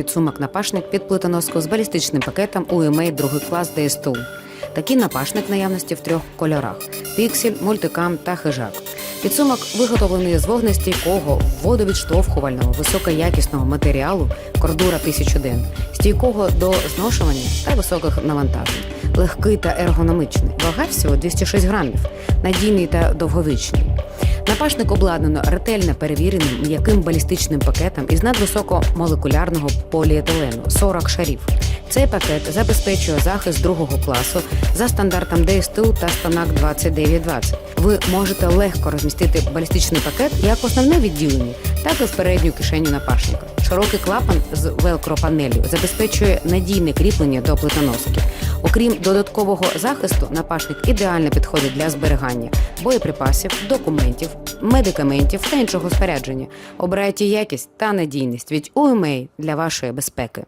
підсумок напашник під плитоноску з балістичним пакетом UMA другий клас ДСТУ. Такий напашник наявності в трьох кольорах: піксель, мультикам та хижак. Підсумок виготовлений з вогнестійкого, водовідштовхувального, високоякісного матеріалу кордура 1000 ден, стійкого до зношування та високих навантажень, легкий та ергономичний, вага всього 206 грамів, надійний та довговічний. Напашник обладнано ретельно перевіреним м'яким балістичним пакетом із надвисокомолекулярного поліетилену 40 шарів. Цей пакет забезпечує захист другого класу за стандартом ДСТУ та Станак 2920. Ви можете легко розмістити балістичний пакет як в основне відділення, так і в передню кишеню напашника. Широкий клапан з велкропанелью забезпечує надійне кріплення до плитоноски. Окрім додаткового захисту, напашник ідеально підходить для зберігання боєприпасів, документів, медикаментів та іншого спорядження. Обирайте якість та надійність від УМА для вашої безпеки.